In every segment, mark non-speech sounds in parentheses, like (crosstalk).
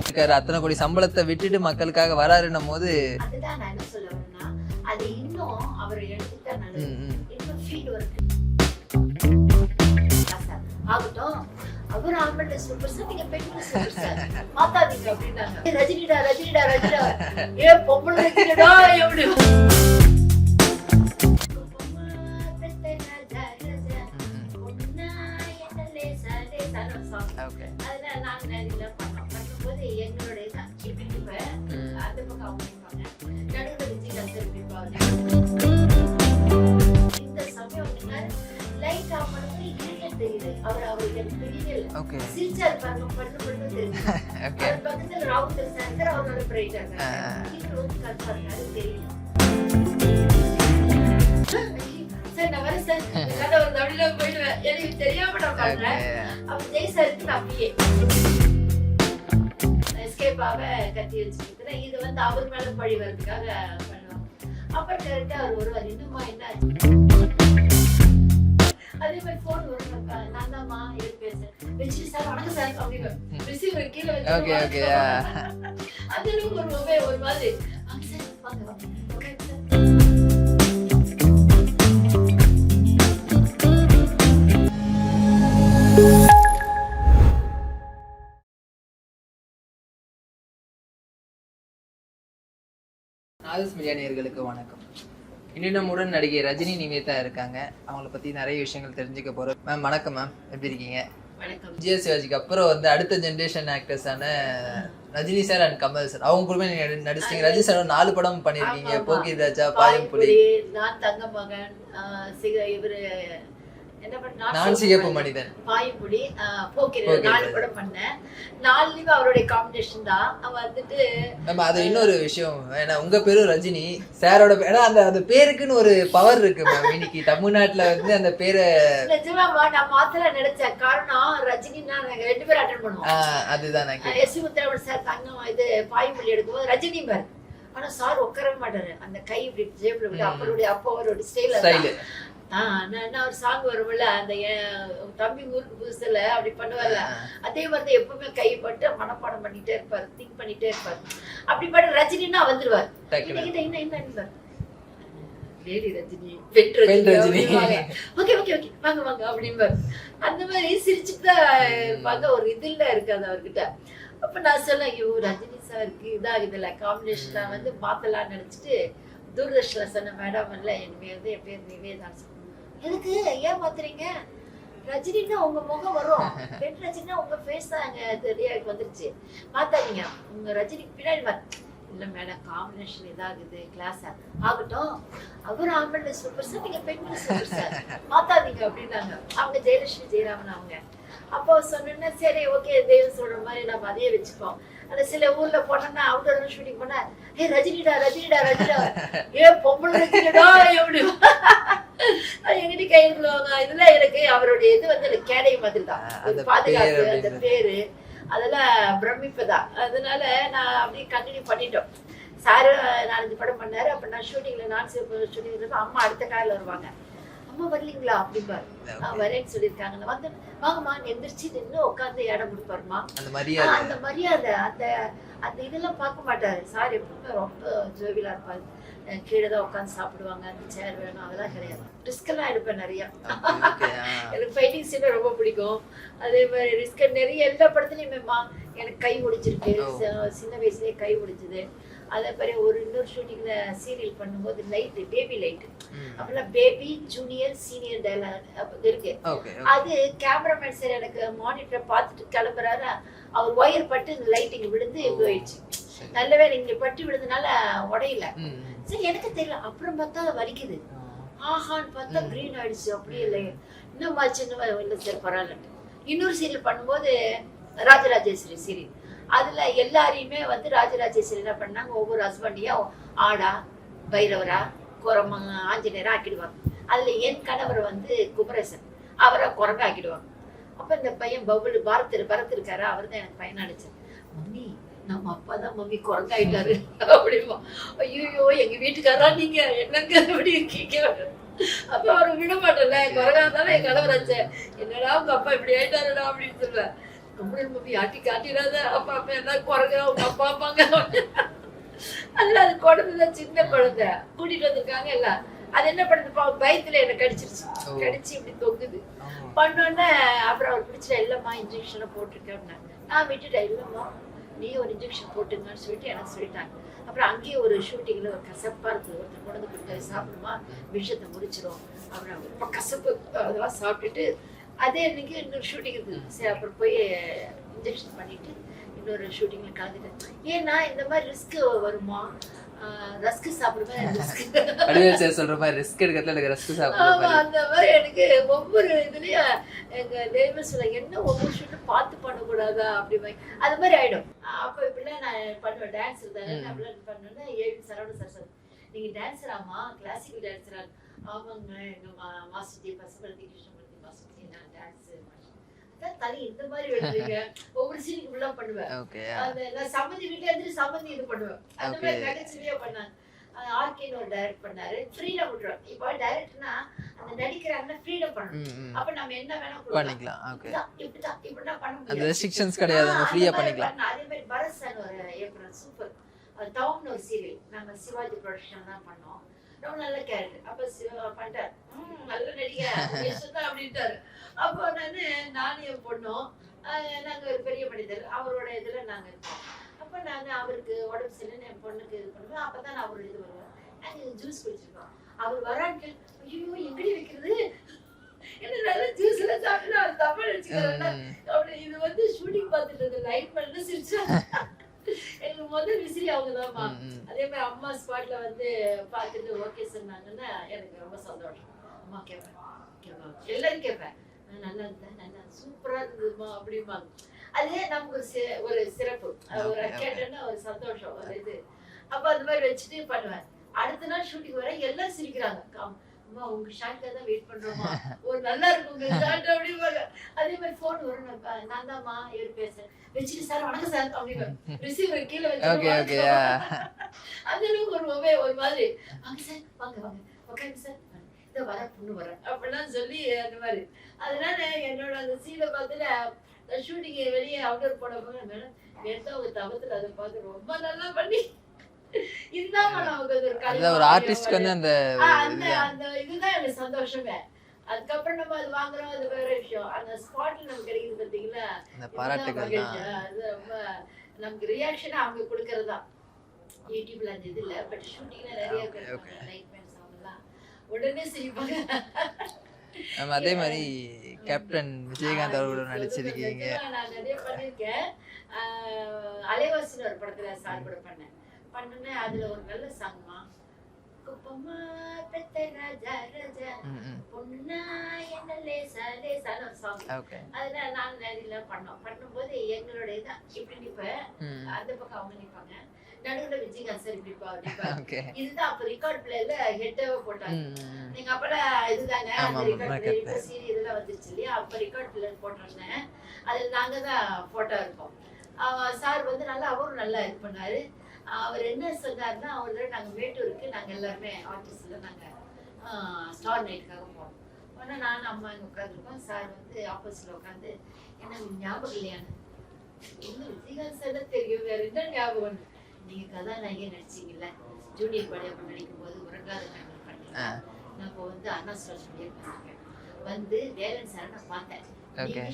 இருக்காரு. அத்தனை கோடி சம்பளத்தை விட்டுட்டு மக்களுக்காக வராருன்னும் போது அதுதான் நான் என்ன சொல்ல வரேன்னா அது இன்னும் அவர் எடுத்துட்டா நல்லது. ம், ம். இன்னும் ஃபீல் வருது ஆகட்டும். அவர் ஆம்பளை சூப்பர் சார் நீங்க பெண்கள் சூப்பர் சார் மாத்தாதீங்க அப்படின்னாங்க. ஏய், ரஜினிடா ரஜினிடா ரஜினிடா. ஏ பொம்பளை ரஜினிடா எப்படி? இருப்பாங்க நடுவில் விஜயகாந்த் இருப்பாங்க இந்த சமயம் லைட் ஆஃப் பண்ணும்போது இரிட்டேட் தெரியுது அவர் இல்லை ஓகே சிரிச்சாரு பாருங்க பண்ணு பண்ணு தெரியுது அவர் பக்கத்துல ராகுல் சார் அவரோட பிரைட் ஆங்க ஆ. இது வந்து கருப்பாங்க அது தெரியல சார் நான் வரேன் சார் இல்லாத ஒரு தமிழ்ல போயிடுவேன். எனக்கு தெரியாம நான் பண்றேன். அவர் ஜெய்சாருக்கு நான் அப்படியே. ஆக கத்தி வச்சுருக்கிறேன் இது வந்து அவர் மேல பழி வர்றதுக்காக பண்ணுவாங்க. அப்ப கரெக்டா அவர் வருவார். இன்னுமா என்ன? அதே மாதிரி போன் வரும். நான் தான்மா இது பேசுறேன்? வச்சு சார் வணக்கம் சார் அப்படின்னு ரிசீவர் கீழே வச்சு ஓகே ஓகே அந்த அளவுக்கு ஒரு ஒரு மாதிரி. வாங்க சார் வாங்க வாங்க. நாகஸ் மீடியா வணக்கம். இன்று நம்முடன் நடிகை ரஜினி நிவேதா இருக்காங்க. அவங்கள பத்தி நிறைய விஷயங்கள் தெரிஞ்சுக்க போறோம். மேம் வணக்கம் மேம் எப்படி இருக்கீங்க? வணக்கம். விஜய சிவாஜிக்கு அப்புறம் வந்து அடுத்த generation ஆக்டர்ஸான Rajini sir and Kamal sir அவங்க கூட நீங்க நடி- நடிச்சிட்டீங்க. ரஜினி சார் நாலு படம் ஆமா. போக்கி ராஜா பாயும் புலி நான் தங்க மகன் இவரு நான் சிகப்பு மனிதன். பாய்புடி போக்கிற போக்கிரி. நாலு படம் பண்ணேன். நாலுலயும் அவருடைய காம்பினேஷன் தான். அவன் வந்துட்டு மேம் அது இன்னொரு விஷயம். ஏன்னா உங்க பேரும் ரஜினி சாரோட ஏன்னா அந்த அந்த பேருக்குன்னு ஒரு பவர் இருக்கு மேம் இன்னைக்கு தமிழ்நாட்டுல வந்து அந்த பேரை நிஜமாவா நான் மாத்தல நினைச்சேன். காரணம் ரஜினின்னா நாங்க ரெண்டு பேரும் அட்டன் பண்ணுவோம். அதுதான் நான். எஸ். முத்திரவன் சார் தங்கம் இது பாய்மொழி எடுக்கும்போது ரஜினி பார். ஆனா சார் உட்காரவே மாட்டாரு. அந்த கை இப்படி ம். அப்பருடைய அப்பா அவரோட ஸ்டைல ஸ்டைலு நான் ஒரு சாங் வரும்ல அந்த தம்பி ஊருக்கு புதுசுல அப்படி பண்ணுவார்ல அதே மாதிரி எப்பவுமே கைப்பட்டு மனப்பாடம் பண்ணிட்டே இருப்பாரு திங்க் பண்ணிட்டே இருப்பாரு. அப்படி பாட்டு ரஜினின்னா வந்துருவார். என்ன என்ன என்பார் லேடி ரஜினி. பெண் பெண் Rajini Rajini. Okay okay okay வாங்க வாங்க அந்த மாதிரி சிரிச்சுட்டு தான் இருப்பாங்க ஒரு இதில் இருக்காது அவர்கிட்ட. அப்ப நான் சொன்னேன் ஐயோ ரஜினி சாருக்கு இதாகுதுல்ல காம்பினேஷன் வந்து மாத்தலாம்னு நினைச்சிட்டு தூர்தர்ஷன்ல சொன்ன மேடம் இல்ல என் வந்து என் பேர் நிவேதான் எதுக்கு? ஏன் மாத்துறீங்க ரஜினின்னா உங்க முகம் வரும். பெண் ரஜினினா உங்க ஃபேஸ் தான் அங்க தெரிய வந்துருச்சு. பாத்தாதீங்க உங்க ரஜினிக்கு பின்னாடி இல்ல மேடம் காம்பினேஷன் இதாகுது கிளாஸ் ஆகட்டும். அவர் ஆம்பளை சூப்பர் சார் நீங்க பெண்கள் சூப்பர் சார் மாத்தாதீங்க அப்படின்னாங்க. அவங்க ஜெயலட்சுமி ஜெயராமன் அவங்க. அப்போ சொன்னேன்னா சரி ஓகே தெய்வம் சொல்ற மாதிரி நம்ம அதையே வச்சுப்போம். ஆனா சில ஊர்ல போனோம்னா அவுட்டோர் ஷூட்டிங் பண்ணா ஏ ரஜினிடா ரஜினிடா ரஜினிடா. ஏ பொம்பளை ரஜினிடா எப்படி எங்கிட்ட கையில் சொல்லுவாங்க இதுல எனக்கு அவருடைய இது வந்து எனக்கு கேடை மாதிரி தான் அந்த பாதுகாப்பு அந்த. பேரு. அதெல்லாம் பிரமிப்புதான். அதனால நான் அப்படியே கண்டினியூ பண்ணிட்டோம். சாரு நாலஞ்சு படம் பண்ணாரு. அப்ப நான் ஷூட்டிங்ல நான் ஷூட்டிங் அம்மா அடுத்த காரில் வருவாங்க. அம்மா வரலீங்களா? அப்படிம்பாரு வரேன்னு சொல்லியிருக்காங்க வந்து வாங்கம்மா எந்திரிச்சு நின்று உட்காந்து இடம் கொடுப்பாருமா அந்த மரியாதை. அந்த மரியாதை அந்த இதெல்லாம் பார்க்க மாட்டாரு. சார் எப்பவுமே ரொம்ப ஜோவிலா இருப்பாரு. கீழே தான் உட்காந்து சாப்பிடுவாங்க. அந்த சேர் வேணும் அதெல்லாம் கிடையாது. ரிஸ்க் எல்லாம் எடுப்பேன் நிறைய. (laughs) எனக்கு ஃபைட்டிங் சீன் ரொம்ப பிடிக்கும். அதே மாதிரி ரிஸ்க் நிறைய எல்லா படத்துலயுமேம்மா எனக்கு கை ஒடிச்சிருக்கு சின்ன வயசுலயே கை ஒடிச்சது அதே மாதிரி ஒரு இன்னொரு ஷூட்டிங்ல சீரியல் பண்ணும்போது லைட் பேபி லைட் அப்பெல்லாம் பேபி ஜூனியர் சீனியர் டைலாக் இருக்கு. அது கேமராமேன் சார் எனக்கு மானிட்டர் பார்த்துட்டு கிளம்புறாரு. அவர் ஒயர் பட்டு இந்த லைட்டிங் விழுந்து. போயிடுச்சு. நல்ல வேளை இங்க பட்டு விழுந்தனால உடையல. சரி எனக்கு தெரியல. அப்புறம் பார்த்தா வலிக்குது. ஆஹான்னு பார்த்தா. கிரீன் ஆயிடுச்சு. அப்படியே இல்லை இன்னும் சின்ன இல்லை சார் பரவாயில்ல. இன்னொரு சீரியல் பண்ணும்போது ராஜராஜேஸ்வரி சீரியல் அதுல எல்லாரையுமே வந்து ராஜராஜேஸ்வரி என்ன பண்ணாங்க? ஒவ்வொரு ஹஸ்பண்டையும் ஆடா பைரவரா குரம ஆஞ்சநேயரா ஆக்கிடுவாங்க. அதுல என் கணவர் வந்து குமரேசன். அவரை குரங்க ஆக்கிடுவாங்க. அப்ப இந்த பையன் பபுல் பாரத் பரத் இருக்காரு. அவர் தான் எனக்கு பையன் அடிச்சார். மம்மி நம்ம அப்பா தான் மம்மி குரங்காயிட்டாரு அப்படிமா ஐயோ எங்க வீட்டுக்காரா நீங்க? என்னங்க அப்படி இருக்கீங்க? அப்ப அவர் விட மாட்டேன்ல. குரகாதானே என் கணவர் என்னடா உங்க அப்பா இப்படி ஆயிட்டாருடா அப்படின்னு சொல்லுவேன். மம்மி ஆட்டி காட்டிடாத. அப்பா அப்பா என்ன குறைங்க உங்க அப்பா அப்பாங்க அதுல அது குழந்தை சின்ன குழந்தை. கூட்டிட்டு வந்திருக்காங்க எல்லாம் அது என்ன பண்ணுது? பயத்துல என்ன கடிச்சிருச்சு. கடிச்சு இப்படி தொங்குது. ஆமா. பண்ணோன்னே அப்புறம் அவர் பிடிச்சல இல்லம்மா இன்ஜெக்ஷனை போட்டிருக்கேன் அப்படின்னாங்க. நான் விட்டுட்டேன் இல்லம்மா. நீ ஒரு இன்ஜெக்ஷன் போட்டுங்கன்னு சொல்லிட்டு எனக்கு சொல்லிட்டாங்க. அப்புறம் அங்கேயே ஒரு ஷூட்டிங்ல ஒரு கசப்பா இருக்குது ஒருத்தர் கொண்டு சாப்பிடுமா? விஷத்தை முடிச்சிடும் அப்புறம் ரொம்ப கசப்பு அதெல்லாம் சாப்பிட்டுட்டு அதே அன்னைக்கு இன்னொரு ஷூட்டிங் இருக்குது சரி அப்புறம் போய் இன்ஜெக்ஷன் பண்ணிட்டு இன்னொரு ஷூட்டிங்ல கலந்துட்டேன். ஏன்னா இந்த மாதிரி ரிஸ்க் வருமா? ரஸ்க் சாப்பிடுவேன் சொல்ற மாதிரி ரிஸ்க் எடுக்கிறதுல எனக்கு ரஸ்க் சாப்பிடுற ஆமா மாதிரி. அந்த மாதிரி எனக்கு ஒவ்வொரு இதுலயும் எங்க தெய்வ சொல்ல என்ன ஒவ்வொரு ஷூட்டும் பார்த்து பண்ணக்கூடாதா? அப்படி அது மாதிரி ஆயிடும். அப்ப இப்படிலாம் நான் பண்ணுவேன். டான்ஸ். நான் அப்படிலாம் பண்ணுவேன்னா ஏழு சரவண சார் சார் நீங்க டான்ஸராமா கிளாசிக்கல் டான்ஸரா ஆமாங்க எங்க மாஸ்டர் ஜி பசுபதி கிருஷ்ணமூர்த்தி தனி இந்த மாதிரி எழுதுறீங்க ஒவ்வொரு சீனுக்கு பண்ணுவேன் நான் சம்மந்தி வீட்டுல இருந்து சம்மந்தி இது பண்ணுவேன். அந்த Okay. மாதிரி நகைச்சுவையா பண்ணாங்க. ஆர்கேன்னு ஒரு டைரக்ட் பண்ணாரு. ஃப்ரீடம் விட்டுருவோம். இப்போ டைரக்ட்னா அந்த நடிக்கிறாங்கன்னா ஃப்ரீடம் பண்ணணும். அப்ப நம்ம என்ன வேணா பண்ணிக்கலாம். ஓகே இப்படிதான், இப்படிதான் பண்ண அந்த முடியாது. ரெஸ்ட்ரிக்ஷன்ஸ் கிடையாது. நம்ம ஆ, ஃப்ரீயா அந்த பண்ணிக்கலாம். பண்ணலாம். அதே மாதிரி பரத் சார் ஒரு இயக்குனர் சூப்பர் டவுன் ஒரு சீரியல் நாங்க சிவாஜி ப்ரொடக்ஷன் தான் பண்ணோம். ரொம்ப நல்ல கேரக்டர் அப்ப பண்ணிட்டார். நல்ல நடிகை தான் அப்படின்ட்டாரு. அப்போ நானு நானும் என் பொண்ணும் நாங்க ஒரு பெரிய மனிதர். அவரோட இதுல நாங்க இருக்கோம். அப்ப நாங்க அவருக்கு உடம்பு சரியில்லைன்னு என் பொண்ணுக்கு இது பண்ணுவேன் அப்பதான் அவரோட இது வருவேன் நாங்க ஜூஸ் குடிச்சிருக்கோம். அவர் வரான்னு ஐயோ எங்கடி வைக்கிறது? என்ன நல்ல ஜூஸ் எல்லாம் சாப்பிட்டு அவர் ம், அப்படி இது வந்து ஷூட்டிங் பார்த்துட்டு இருந்த லைட் பண்ணி சிரிச்சாங்க. எனக்கு முதல் விசிறி அவங்க ம், ம். அதே மாதிரி அம்மா ஸ்பாட்ல வந்து பார்த்துட்டு ஓகே சொன்னாங்கன்னா எனக்கு ரொம்ப சந்தோஷம். அம்மா கேட்பேன் கேட்பேன் எல்லாரும் கேட்பேன் "நான் நல்லா இருந்தேன் நல்லா சூப்பரா இருந்ததுமா அப்படிம்பாங்க அது நமக்கு ஒரு சிறப்பு. ஒரு. கேட்டோன்னா ஒரு சந்தோஷம் ஒரு இது. அப்ப அந்த மாதிரி வச்சுட்டு பண்ணுவேன். அடுத்த நாள் ஷூட்டிங் வர எல்லாம் சிரிக்கிறாங்க. "அம்- அம்மா உங்க ஷாட்ல தான் வெயிட் பண்றோமா? ஒரு நல்லா இருக்கும் உங்க ஷாட் அப்படிம்பாங்க. அதே மாதிரி போன் வரும் நான் தான்மா ஏறு பேசுறேன் வச்சுட்டு சார் வணக்கம் சார் அப்படிங்க ரிசீவர் கீழே வச்சு அந்த அளவுக்கு ஒரு மொபைல் ஒரு மாதிரி. வாங்க சார் வாங்க வாங்க. உட்காந்து சார் இந்த வர பொண்ணு வர. அப்படிலாம் சொல்லி அந்த மாதிரி. அதனால என்னோட அந்த சீனை பார்த்துட்டு ஷூட்டிங் வெளியே அவுட்டர் போன போது மேடம் நேற்று அவங்க தவத்துல அதை பார்த்து ரொம்ப நல்லா பண்ணி இதுதான் ஒரு ஆர்டிஸ்ட்க்கு வந்து அந்த அந்த இதுதான். எனக்கு சந்தோஷமே. அதுக்கப்புறம் நம்ம அது வாங்குறோம் அது வேற விஷயம். அந்த ஸ்பாட்ல நமக்கு கிடைக்குது பாத்தீங்களா? அந்த பாராட்டுகள் அது ரொம்ப நமக்கு ரியாக்ஷன் அவங்க கொடுக்கறது தான். யூடியூப்ல அந்த இது இல்ல பட் ஷூட்டிங்ல நிறைய அவங்கலாம் உடனே சிரிப்பாங்க. அதே மாதிரி கேப்டன் விஜயகாந்த் அவர்களோட நடிச்சிருக்கீங்க. நான் நிறைய பண்ணிருக்கேன் ஆஹ், அலைவாசின்னு ஒரு படத்துல சாங் கூட பண்ணேன். பண்ணோன்னே அதுல ஒரு நல்ல சாங்மா குப்பமா பெத்த ராஜா ராஜா. பொண்ணுனா என்ன லேசா லேசான சாங் ஓகே அதுல நான் நிறைய பண்ணோம். பண்ணும்போது எங்களோட இதான் இப்படி நிப்பேன் அந்த பக்கம் அவங்க நிப்பாங்க. நடுவுல விஜயகாந்த் சார் இப்படி இதுதான் அப்ப ரெக்கார்ட் பிளேல ஹெட்டாவே போட்டாங்க. நீங்க அப்பெல்லாம் இதுதானே? அந்த ரெக்கார்ட். சீரி இதெல்லாம் வந்துருச்சு இல்லையா? அப்ப ரெக்கார்ட் பிளே போட்டிருந்தேன். அதுல நாங்க தான் போட்டோ இருக்கோம் சார் வந்து நல்லா அவரும் நல்லா இது பண்ணாரு. அவர் என்ன சொன்னாருன்னா அவரோட நாங்க மேட்டூருக்கு நாங்க எல்லாருமே ஆர்டிஸ்ட்ல நாங்க ஸ்டார் நைட்டுக்காக போனோம். உடனே நானும் அம்மா இங்க உட்காந்துருக்கோம் சார் வந்து ஆப்போசிட்ல உட்காந்து எனக்கு ஞாபகம் இல்லையான்னு இன்னும் விஜயகாந்த் சார் தான் தெரியும்? வேற என்ன ஞாபகம் இல்லை. நீங்க கதாநாயகி நடிச்சீங்கல்ல. ஜூனியர் படையப்ப நடிக்கும் போது உறங்காத கண்ணல் பண்ணீங்க ஆ. நான் இப்போ வந்து அண்ணா சுரேஷ் வந்து வேலன் சார் நான் பார்த்தேன்.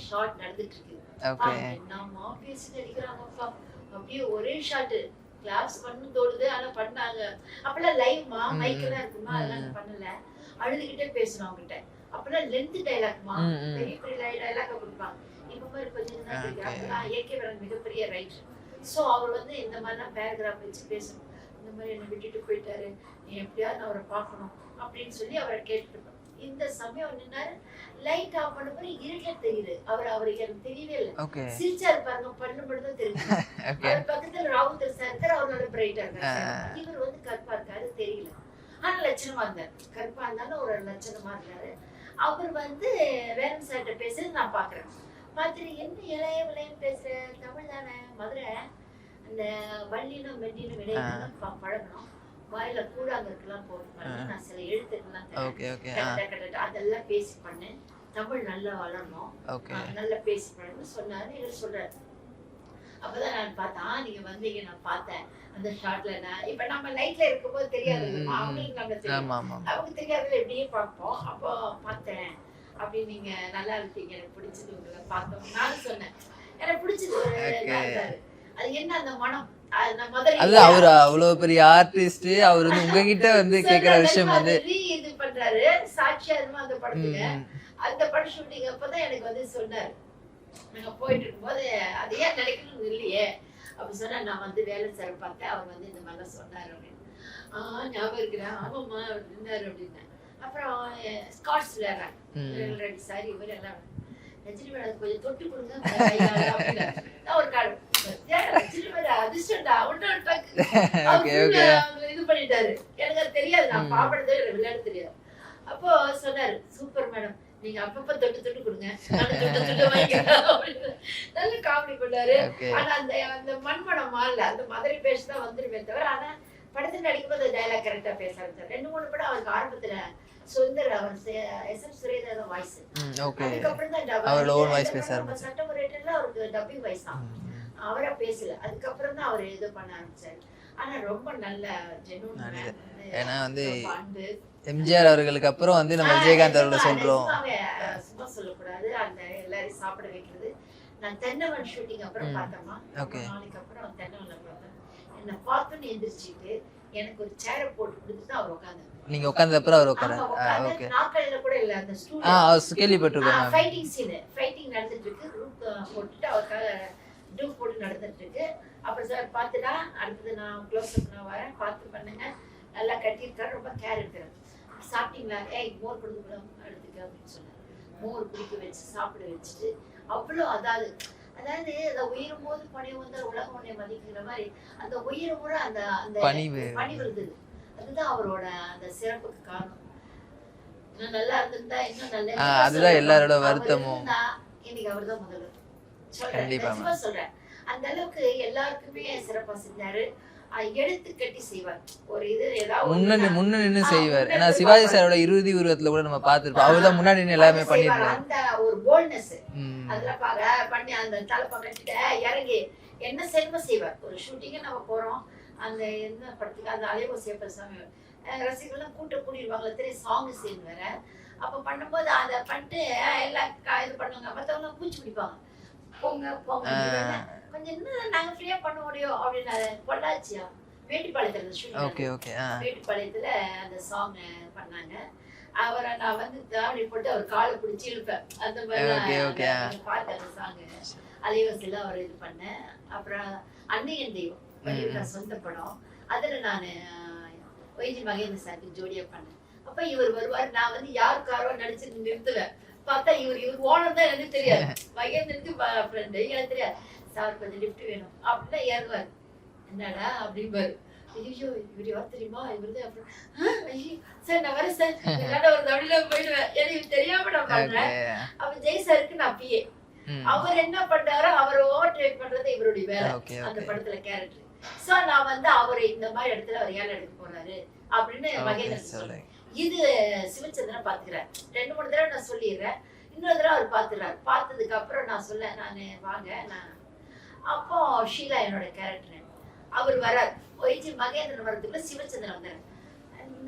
ஷார்ட் நடந்துட்டு இருக்கு. ஓகே என்னம்மா பேசி நடிக்கிறாங்கப்பா. அப்படியே ஒரே ஷாட் கிளாஸ் பண்ணு தோடுது ஆனா பண்ணாங்க. அப்பெல்லாம் லைவ்மா ம், மைக் ம். எல்லாம் இருக்குமா? அதெல்லாம் பண்ணல. அழுதுகிட்டே பேசணும் அவங்ககிட்ட. அப்பெல்லாம் லென்த் டைலாக்மா. பெரிய பெரிய டைலாக கொடுப்பாங்க. இப்ப மாதிரி கொஞ்சம் ஏகே வரன் மிகப்பெரிய ரைட்டர் சோ அவர் வந்து இந்த மாதிரிலாம் பேராகிராஃப் வச்சு பேசணும். இந்த மாதிரி என்னை விட்டுட்டு போயிட்டாரு. நீ எப்படியாவது அவரை பார்க்கணும் அப்படின்னு சொல்லி அவரை கேட்டுருப்பேன் இந்த சமயம் நின்னாரு லைட் ஆஃப் பண்ண பிறகு இருட்ட தெரியுது. அவர் அவருக்கு எனக்கு தெரியவே இல்லை. சிரிச்சாரு பாருங்க பண்ணு மட்டும் தெரியும். (laughs) அவர் பக்கத்துல ராவுத்தர் சார் இருக்காரு அவர் நல்ல பிரைட்டா இருக்காரு. இவர் வந்து கருப்பா இருக்காரு தெரியல. ஆனா லட்சணமா இருந்தார். கருப்பா இருந்தாலும் ஒரு லட்சணமா இருந்தாரு. அவர் வந்து வேலன் சார்கிட்ட பேசுறது நான் பாக்குறேன். பார்த்துட்டு என்ன இளைய விளையன்னு பேசுற? தமிழ் தானே? மதுரை? அந்த வள்ளினும் மெட்டினும் இடையில பழகணும். வாயில கூழாங்கற்கெல்லாம் போட்டு நான் சில எழுத்துக்கெல்லாம். Okay okay. அதெல்லாம் பேசி பண்ணேன் தமிழ் நல்லா வளரணும். நல்லா பேசி பண்ணணும்னு சொன்னாரு. இவர் சொல்றாரு. அப்பதான் நான் பார்த்தேன். ஆ, நீங்க வந்தீங்க நான் பார்த்தேன். அந்த ஷார்ட்ல நான் இப்ப நம்ம நைட்ல இருக்கும்போது தெரியாது. அவங்களுக்கு நம்ம தெரியும். அவங்க தெரியாதுல எப்படியே பார்ப்போம். அப்போ பார்த்தேன். அப்படி நீங்க நல்லா இருப்பீங்க எனக்கு பிடிச்சது உங்களை பார்த்தோம். நானும் சொன்னேன். எனக்கு பிடிச்சது. அது என்ன அந்த மனம்? அது அவர் அவ்வளவு பெரிய ஆர்டிஸ்ட் அவர் வந்து உங்ககிட்ட வந்து கேக்குற விஷயம் வந்து இது பண்றாரு. சாட்சியா அந்த படத்துக்கு. அந்த படம் ஷூட்டிங் அப்பதான் எனக்கு வந்து சொன்னாரு. நாங்க போயிட்டு இருக்கும்போது அது ஏன் நினைக்கணும்னு இல்லையே. அப்ப சொன்னா நான் வந்து வேலை சார் பார்த்தேன். அவர் வந்து இந்த மாதிரிலாம் சொன்னாரு அப்படின்னு. ஆஹ் ஞாபகம் இருக்கிறேன் ஆமாம்மா அவர் இருந்தாரு அப்படின்னு. அப்புறம் ஸ்காட்ஸ் விளையாடுறாங்க. ரெண்டு சாரி இவர் எல்லாம் ரஜினி மேடம் கொஞ்சம் தொட்டு கொடுங்க. ஒரு கார்டு (laughs) ஓகே ஓகே இது பண்ணிட்டாரு. எனக்கு அது தெரியாது. நான். பாப்படுறது எனக்கு விளையாட தெரியாது. அப்போ சொன்னாரு சூப்பர் மேடம். நீங்க அப்பப்ப தொட்டு தொட்டு கொடுங்க. நல்ல காமெடி பண்ணாரு. ஆனா அந்த அந்த மண்மனம் மாறல. அந்த மதுரை பேச தான் வந்துருமே தவிர ஆனா படத்துல நடிக்கும்போது டைலாக் கரெக்டா பேச ஆரம்பிச்சாரு. ரெண்டு மூணு படம் அவருக்கு ஆரம்பத்துல சுந்தர் அவர் எஸ் எம் சுரேதா வாய்ஸ் அதுக்கப்புறம் தான் நம்ம ஆரம்பிச்சாரு. சட்டமுறையில அவருக்கு டப்பிங் வாய்ஸ் தான். அவரா பேசல. அதுக்கப்புறம் தான் அவர் இது பண்ண ஆரம்பிச்சாரு. ஆனா ரொம்ப நல்ல. ஏன்னா வந்து எம்ஜிஆர் அவர்களுக்கு அப்புறம் வந்து நம்ம ஆ, விஜயகாந்த் அவர்களை சொல்றோம். சும்மா சொல்லக்கூடாது. அந்த எல்லாரையும் சாப்பிட வைக்கிறது. நான் தென்னவன் ஷூட்டிங் அப்புறம் ம். பார்த்தேம்மா. Okay. ரொம்ப நாளைக்கு அப்புறம் தென்னவன்ல பார்த்தேன். என்னை பார்த்தோன்னு எந்திரிச்சிட்டு எனக்கு ஒரு சேரை போட்டு கொடுத்துட்டு அவர் உட்காந்து நீங்க உட்கார்ந்த அப்புறம் அவர் உட்கார ஓகே. நாற்காலியில கூட இல்ல அந்த ஆ ஸ்டூடியோ அவர் கேள்விப்பட்டிருக்கோம் ஃபைட்டிங் சீனு ஃபைட்டிங் நடந்துட்டு இருக்கு. ரூப் போட்டுட்டு அவருக்காக டூப் போட்டு நடந்துட்டு இருக்கு அப்புறம் சார் பார்த்துடா அடுத்தது நான் க்ளோஸ் அப் நான் வரேன். பார்த்து பண்ணுங்க. நல்லா கட்டியிருக்காரு ரொம்ப கேர் எடுக்கிறேன் சாப்பிட்டீங்களா? ஏய் மோர் கொடுக்க எடுத்துக்க அப்படின்னு சொன்னார். மோர் குடிக்க வச்சு சாப்பிட வச்சுட்டு அவ்வளோ அதாவது அதாவது அந்த உயிரும் போது பணிவு வந்து உலகம் உன்னை மதிக்கிற மாதிரி அந்த உயிரை கூட அந்த அந்த பணிவு. பணிவு இருந்தது. அதுதான் அவரோட அந்த சிறப்புக்கு காரணம். நல்லா இருந்திருந்தா இன்னும் நல்லா அதுதான். எல்லாரோட வருத்தமும். இன்னைக்கு அவர்தான் முதல்வர். கண்டிப்பா, சொல்றேன் அந்த அளவுக்கு எல்லாருக்குமே சிறப்பா செஞ்சாரு. எடுத்து கட்டி செய்வார். ஒரு இது ஏதாவது நின்று செய்வார். ஏன்னா சிவாஜி. சாரோட இறுதி உருவத்துல கூட நம்ம பார்த்திருப்போம். அவர் தான் முன்னாடி எல்லாமே அந்த ஒரு போல்ட்னஸ். அதுல பாரு பண்ணி அந்த தலைப்பா கட்டிட்ட இறங்கி என்ன செய்யணுமோ செய்வார். ஒரு ஷூட்டிங்க நம்ம போறோம். அந்த என்ன படத்துக்கு அந்த அலைவோ சேப்பர் சாமி. அஹ் ரசிகர்கள்லாம் கூட்ட கூடிடுவாங்களே தெரியும் சாங் சீன் வேற. அப்ப பண்ணும்போது அதை பண்ணிட்டு எல்லாம் இது பண்ணுவாங்க. பூச்சி பிடிப்பாங்க. போங்க போங்க. கொஞ்சம் இன்னும் நாங்க ஃப்ரீயா பண்ண முடியும் அப்படின்னு பொள்ளாச்சியா? வேட்டிப்பாளையத்துல ஓகே ஓகே வேட்டுப்பாளையத்துல அந்த சாங் பண்ணாங்க. அவரை நான் வந்து தாவணி போட்டு அவர் காலை பிடிச்சி இழுப்பேன். அந்த. மாதிரி பார்த்த அந்த சாங் அலைவசில அவர் இது பண்ணேன். அப்புறம் அன்னையன் தெய்வம் சொந்த படம். அதுல நான் ஒய்ஜி மகேந்திர சாருக்கு ஜோடியா பண்ணேன். அப்ப இவர் வருவார். நான் வந்து யாருக்காரோ நடிச்சு நிறுத்துவேன். பார்த்தா இவர் இவர் ஓனர் தான் எனக்கு தெரியாது. (laughs) மகேந்திரனுக்கு ஃப்ரெண்டு எனக்கு தெரியாது. சார் கொஞ்சம் லிஃப்ட் வேணும். அப்படின்னா ஏறுவார். என்னடா? அப்படிம்பாரு. ஐயோ இவர் யார் தெரியுமா? இவர் தான் அப்புறம் "ஆ, ஐயோ, சார் நான் வரேன் சார் (laughs) இல்லைன்னா ஒரு தவணையில போயிடுவேன். எனக்கு தெரியாம நான் பண்றேன். (laughs) அப்ப ஜெய் சாருக்கு நான் பிஏ. அவர் என்ன பண்றாரோ அவர் ஓவர் ட்ரேட் பண்றது இவருடைய வேலை. அந்த படத்துல கேரக்டர் சோ நான் வந்து அவரை இந்த மாதிரி இடத்துல அவர் ஏழை எடுக்க போறாரு. அப்படின்னு மகேந்திரன் சொல்றேன் இது சிவச்சந்திரன் பாத்துக்கிறார் ரெண்டு மூணு தடவை நான் சொல்லிடுறேன். இன்னொரு தடவை அவர் பாத்துறாரு பார்த்ததுக்கு அப்புறம் நான் சொல்ல நான் வாங்க நான் அப்போ ஷீலா என்னோட கேரக்டர் அவர் வரார். ஒய்ஜி மகேந்திரன் வரதுக்குள்ள சிவச்சந்திரன் வந்தார்.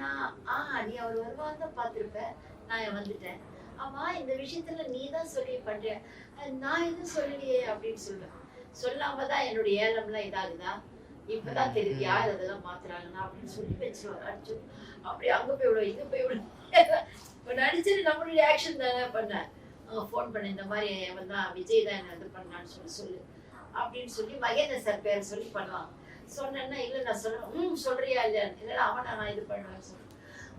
நான் ஆ நீ அவர் வருவான்னு தான் பார்த்துருப்பேன் நான் வந்துட்டேன். ஆமா இந்த விஷயத்துல நீ தான் சொல்லி பண்ற. நான் எதுவும் சொல்லலையே அப்படின்னு சொல்லுவேன் சொல்லாம தான் என்னுடைய ஏலம்லாம் இதாகுதா? இப்பதான் தெரியுது யார் அதெல்லாம் மாத்துறாங்கன்னா அப்படின்னு சொல்லி அடிச்சு அப்படி அங்க போய் விடும் இங்க போய் விடும் இப்போ நடிச்சது நம்மளுடைய ஆக்ஷன் தானே பண்ணேன் ஃபோன் பண்ண இந்த மாதிரி அவன் தான் விஜய் தான் என்ன இது பண்ணான்னு சொல்லி சொல்லு. அப்படின்னு சொல்லி மகேந்திர சார் பேரை சொல்லி பண்ணுவான் சொன்னேன்னா இல்லை நான் சொல்றேன் ம் சொல்றியா இல்லையா? இல்லை அவனை நான் இது பண்ணுவேன்னு சொல்றேன்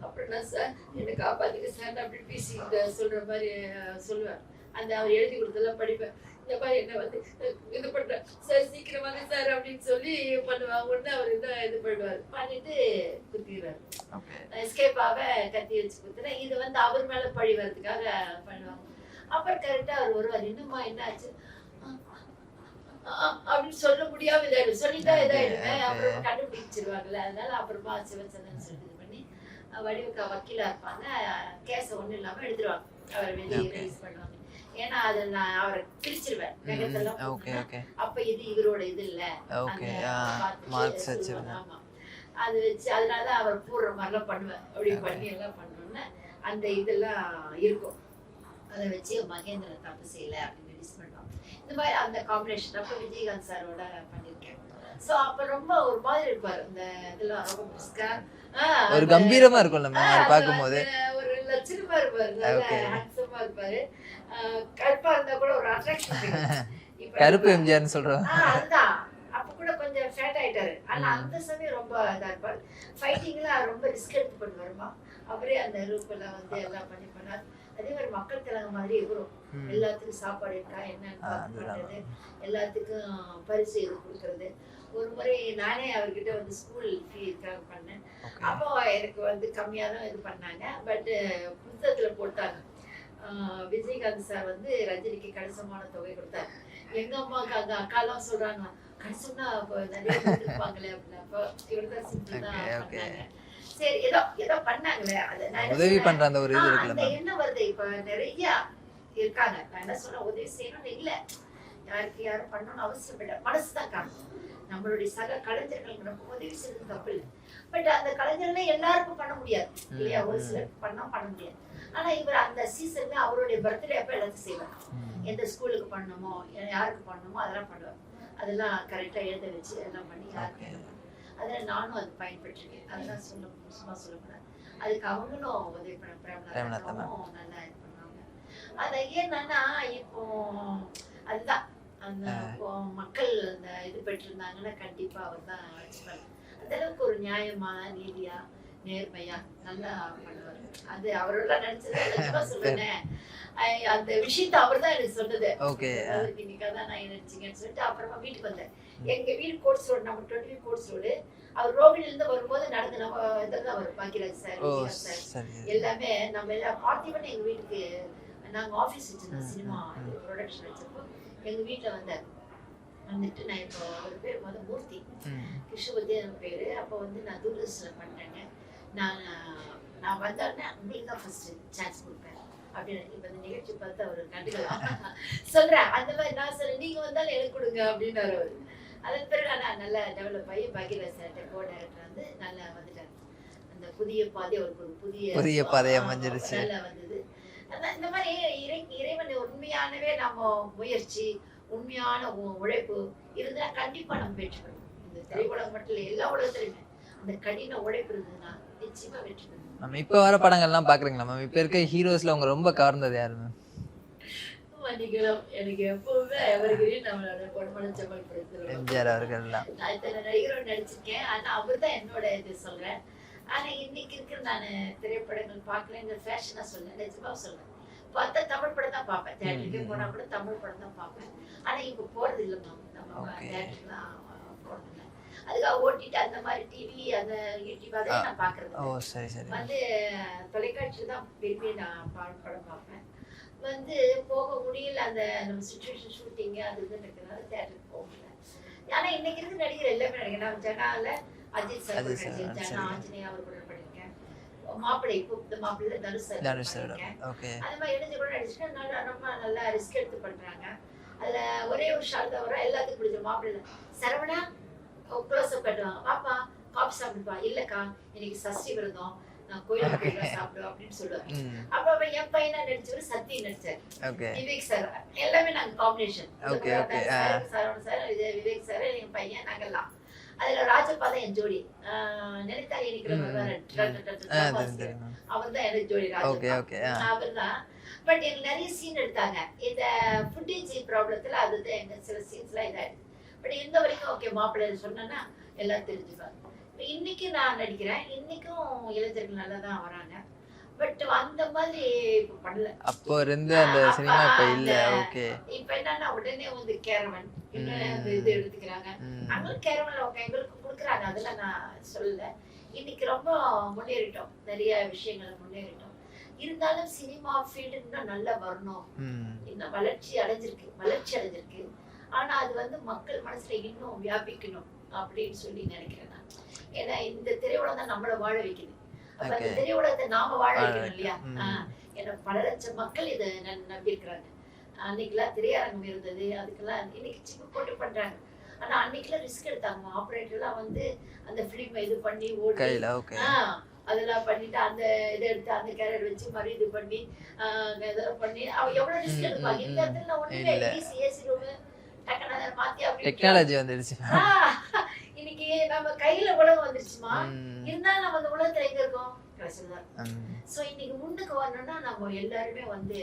அப்புறம் நான் சார் என்னை காப்பாத்துக்கு சார் அப்படி பேசி சொல்ற மாதிரி சொல்லுவேன் அந்த அவர் எழுதி கொடுத்ததெல்லாம் படிப்பேன். என்ன வந்து இது பண்றேன் சார் சீக்கிரம் வாங்க சார் அப்படின்னு சொல்லி பண்ணுவாங்க. உடனே அவர் இதை இது பண்ணுவார். பண்ணிட்டு குத்திடுவார். ஓகே எஸ்கேப் ஆக கத்தி வச்சு குத்துறேன். இது வந்து அவர் மேல பழி வர்றதுக்காக பண்ணுவாங்க. அப்புறம் கரெக்டா அவர் வருவார். இன்னுமா என்னாச்சு? அப்படின்னு சொல்ல முடியாம இதாயிடும் சொல்லிட்டா இதாயிடுவேன். அப்புறம் கண்டுபிடிச்சிருவாங்கல்ல. அதனால அப்புறமா சிவச்சந்திரன் இது பண்ணி வடிவுக்கா வக்கீலா இருப்பாங்க. கேஸ ஒண்ணும் இல்லாம எடுத்துருவாங்க. அவரை வெளியே. ரிலீஸ் பண்ணுவாங்க. ஏன்னா அது நான் அவரை பிரிச்சிருவேன். நகத்தெல்லாம் ஓகே ஓகே. அப்ப இது இவரோட இது இல்ல. ஓகே அந்த ஆ பார்த்துட்டு மார்க்ஸ் சொல்லுவாங்க. வச்சு ஆமா. அது வச்சு அதனால அவர் போடுற மாதிரிலாம் பண்ணுவேன். அப்படி. பண்ணி எல்லாம் பண்ணோன்னே அந்த இதெல்லாம் இருக்கும். அதை வச்சு மகேந்திரன் தப்பு செய்யல அப்படின்னு ரிலீஸ் பண்ணுவாங்க இந்த மாதிரி அந்த காம்பினேஷன் அப்போ விஜயகாந்த் சாரோட பண்ணியிருக்கேன். ஸோ அப்போ ரொம்ப ஒரு மாதிரி இருப்பார். இந்த இதெல்லாம் ரொம்ப. ஒரு கம்பீரமா இருக்கும்ல மேம் அவர் பார்க்கும்போது. ஒரு லட்சணமா இருப்பாரு கருப்பா இருந்தா கூட ஒரு அட்ராக்ஷன் (laughs) கருப்பு எம்ஜிஆர்னு சொல்றோம். அப்ப கூட கொஞ்சம் ஃபேட் ஆயிட்டாரு. ஆனா. அந்த சமயம் ரொம்ப இதா இருப்பார். ஃபைட்டிங்ல ரொம்ப ரிஸ்க் எடுத்து பண்ணுவாருமா அவரே அந்த ரூப் எல்லாம் வந்து எல்லாம் பண்ணி பண்ணார். அதே மாதிரி மக்கள் திலங்க மாதிரி இவரும். எல்லாத்துக்கும் சாப்பாடு இருக்கா? என்னன்னு பார்த்து எல்லாத்துக்கும் பரிசு இது கொடுக்கறது. ஒரு முறை நானே அவர்கிட்ட வந்து ஸ்கூல் ஃபீ பண்ணேன். அப்போ எனக்கு வந்து கம்மியாக தான் இது பண்ணாங்க. பட் புத்தகத்தில் போட்டாங்க. விஜயகாந்த் சார் வந்து ரஜினிக்கு கணிசமான தொகை கொடுத்தாரு. எங்க அம்மாவுக்கு அங்க அக்காலாம் சொல்றாங்க கணிசம்னா அப்போ நிறைய கொடுத்துருப்பாங்களே அப்படின்னு. அப்போ இவர் தான் சிம்பிள் தான். பண்ணாங்க. சரி ஏதோ ஏதோ பண்ணாங்களே. அதை என்ன உதவி பண்ற அந்த ஒரு இது இருக்குல்ல எண்ணம் வருது. இப்ப நிறைய இருக்காங்க. நான் என்ன சொல்ல உதவி செய்யணும்னு இல்ல. யாருக்கு யாரும் பண்ணணும்னு அவசியம் இல்லை. மனசுதான் காரணம் நம்மளுடைய சக கலைஞர்களுக்கு நம்ம உதவி செய்யறது தப்பு இல்லை. பட் அந்த கலைஞர்களே எல்லாருக்கும் பண்ண முடியாது. இல்லையா? ஒரு சிலருக்கு பண்ணா பண்ண முடியாது. ஆனா இவர் அந்த சீசன்ல அவருடைய பர்த்டே அப்ப எல்லாத்தையும் செய்வார். எந்த ஸ்கூலுக்கு பண்ணணுமோ யாருக்கு பண்ணணுமோ அதெல்லாம் பண்ணுவார். அதெல்லாம் கரெக்டா எழுத வச்சு எல்லாம் பண்ணி யாருக்கு Okay. பண்ணணுமோ. அதில் நானும் அது பயன்பட்டிருக்கேன் அதெல்லாம் சொல்ல சும்மா சொல்லக்கூடாது அதுக்கு அவங்களும் உதவி பண்ண பிரேமலதாவும் நல்லா அது என்னன்னா இப்போ அதுதான். அந்த மக்கள் அந்த இது பெற்றிருந்தாங்கன்னா கண்டிப்பா அவர் தான் அந்த அளவுக்கு ஒரு நியாயமா நீதியா நேர்மையா நல்லா பண்ணுவார். அது அவரோட நினைச்சது (laughs) சொல்லுவேன் அந்த விஷயத்த அவர் தான் எனக்கு சொன்னது. தான் நான் நினைச்சீங்கன்னு சொல்லிட்டு அப்புறமா வீட்டுக்கு வந்தேன். எங்க வீடு கோட்ஸ் ரோடு நம்ம டுவெண்ட்டி கோட்ஸ் ரோடு. அவர் ரோகில இருந்து வரும்போது நடந்து நம்ம இதில் தான் வரும் பாக்கியராஜ் சார் ஓ விஜயகாந்த் சார். சரி எல்லாமே நம்ம எல்லாம் பார்த்திபன் எங்க வீட்டுக்கு நாங்க ஆபீஸ் வச்சிருந்தோம் சினிமா. ப்ரொடக்ஷன் வச்சப்போ எங்க வீட்டுல வந்தார் வந்துட்டு நான் இப்போ ஒரு பேர் வந்து மூர்த்தி. ம். கிருஷ்ணபதி பேரு. அப்போ வந்து நான் தூரதர்ஷனில் பண்ணேங்க நான் நான் வந்தோடனே உங்களுக்கு தான் ஃபர்ஸ்ட் சான்ஸ் கொடுப்பேன். அப்படின்னு இப்போ இந்த நிகழ்ச்சி பார்த்து அவர் கண்டுக்கலாம் (laughs) சொல்றேன் அந்த மாதிரி நான் சொல்றேன். நீங்க வந்தாலும் எனக்கு கொடுங்க அப்படின்னாரு அவர். அதன் பிறகு நான் நல்லா டெவலப் ஆகி பாக்கியராஜ் சார்ட்ட கோ டைரக்டர் வந்து நல்லா வந்துட்டார். அந்த புதிய பாதை அவருக்கு ஒரு புதிய புதிய பாதை அமைஞ்சிருச்சு. நல்லா வந்தது. இந்த மாதிரி இறை இறைவன் உண்மையானவே நம்ம முயற்சி உண்மையான உ- உழைப்பு இருந்தா கண்டிப்பா நம்ம வெற்றி பெறுவோம். இந்த திரையுலகம் மட்டும் இல்லை எல்லா உலகத்திலுமே அந்த கடின உழைப்பு இருந்ததுன்னா நிச்சயமா வெற்றி பெறுவோம். மேம் இப்போ வர படங்கள்லாம் பாக்குறீங்களா மேம் இப்போ இருக்க ஹீரோஸ்ல உங்க ரொம்ப கவர்ந்தது யாரு மேம் எனக்கு எப்பவுமே எவர்கிரீன் நம்மளோட பொன்மன செம்மல் எம்ஜிஆர் அவர்கள்லாம். நான் இத்தனை நடிகரும் நடிச்சிருக்கேன் ஆனா அவர் தான் என்னோட இது சொல்றேன். ஆனா இன்னைக்கு இருக்கிற நான் திரைப்படங்கள் பார்க்கல இந்த ஃபேஷனா சொல்ல நிஜமா சொல்றேன். பார்த்தா தமிழ் படம் தான் பார்ப்பேன். தேட்டருக்கு. போனா கூட தமிழ் படம் தான் பார்ப்பேன். ஆனா இப்ப போறது இல்லை மேம் நம்ம போறது இல்லை அதுக்காக ஓட்டிட்டு அந்த மாதிரி டிவி அந்த யூடியூப் அதே. நான் பாக்குறது வந்து தொலைக்காட்சியில் தான் விரும்பி நான் படம் பார்ப்பேன். வந்து போக முடியல அந்த நம்ம சுச்சுவேஷன் ஷூட்டிங்கு அது இதுன்னு இருக்கிறதுனால தேட்டருக்கு போக முடியல. ஆனா இன்னைக்கு இருக்க நடிகர் எல்லாமே நடிகர். நான் ஜனால அஜித் சார். ஆஞ்சநேயா அவர் கூட பண்ணிருக்கேன் மாப்பிள்ளை இந்த மாப்பிள்ளை தனுஷ் சார் கூட தனுஷ் சார் பண்ணிருக்கேன் ஓகே. அது மாதிரி இணைஞ்சு கூட நடிச்சுட்டு ரொம்ப நல்லா ரிஸ்க் எடுத்து பண்றாங்க. அதுல ஒரே ஒரு ஷால் எல்லாத்துக்கும் பிடிச்ச மாப்பிள்ளை சரவணா க்ளோஸ் அப் கட்டுவாங்க. பாப்பா காஃபி சாப்பிடுப்பா. இல்லக்கா இன்னைக்கு சஷ்டி விரதம். நான் கோயிலுக்கு போய் தான் சாப்பிடுவேன் அப்படின்னு சொல்லுவேன் அப்ப அவன் என் பையனா நடிச்சவர் சத்யா நடிச்சார். விவேக் சார் எல்லாமே நாங்க காம்பினேஷன் சார் விவேக் சார் என் பையன் நாங்கெல்லாம். அதுல ராஜபாதம் என் ஜோடி. நினைத்தால் ம், இருக்கிற ஆ தெரியும் தெரியும். மேம் அவர் தான் எனக்கு ஜோடி ஓகே ராஜபா ஓகே ஆ. அவர் தான் பட் எனக்கு நிறைய சீன் எடுத்தாங்க. இந்த ஃபுட்டேஜ் ப்ராப்ளத்துல அதுதான் எங்க சில சீன்ஸ்லாம் இதாயிடுது பட் இந்த வரைக்கும் ஓகே மாப்பிள்ளை சொன்னேன்னா எல்லாம் தெரிஞ்சுப்பாங்க. இன்னைக்கு நான் நடிக்கிறேன். இன்னைக்கும் இளைஞர்கள் நல்லா தான் வராங்க. பட் அந்த மாதிரி இப்போ பண்ணல. அப்போ இருந்த அந்த சினிமா இப்ப இல்ல. ஓகே இப்ப என்னன்னா உடனே வந்து கேரவன் இது எடுத்துக்கிறாங்க. ம். நாங்களும் கேரவன் அவங்க எங்களுக்கு கொடுக்குறாங்க. அதெல்லாம் நான் சொல்லல. இன்னைக்கு ரொம்ப முன்னேறிட்டோம். நிறைய விஷயங்கள் முன்னேறிட்டோம். இருந்தாலும் சினிமா ஃபீல்டு இன்னும் நல்லா வரணும். இன்னும் வளர்ச்சி அடைஞ்சிருக்கு. வளர்ச்சி அடைஞ்சிருக்கு. ஆனா அது வந்து மக்கள் மனசுல இன்னும் வியாபிக்கணும் அப்படின்னு சொல்லி நினைக்கிறேன் நான். ஏன்னா இந்த திரையுலகம் தான் நம்மளை வாழ வைக்குது. திரையுலகத்தை நாம வாழ வைக்கணும் இல்லையா? ஏன்னா பல லட்சம் மக்கள் இதை நம்பி இருக்கிறாங்க அன்னைக்கெல்லாம் திரையரங்கம் இருந்தது அதுக்கெல்லாம் இன்னைக்கு சின்ன போட்டு பண்றாங்க. ஆனா அன்னைக்கெல்லாம் ரிஸ்க் எடுத்தாங்க. ஆப்ரேட்டர்லாம் வந்து அந்த ஃபிலிம் இது பண்ணி ஓடி அதெல்லாம் பண்ணிட்டு அந்த இதை எடுத்து அந்த கேரட் வச்சு மறு இது பண்ணி இதெல்லாம் பண்ணி அவ எவ்வளவு ரிஸ்க் எடுப்பாங்க இந்த. இடத்துல ஒண்ணுமே. ஏசி ஏசி ரூம் டக்குனு அதை மாத்தி அப்படி டெக்னாலஜி வந்துடுச்சு. ஆஹ் இன்னைக்கு நம்ம கையில உலகம் வந்துருச்சுமா? இருந்தாலும் நம்ம அந்த உலகத்துல எங்க இருக்கோம்? கடைசியில் தான் ம். ஸோ இன்னைக்கு முன்னுக்கு வரணும்னா நம்ம எல்லாருமே வந்து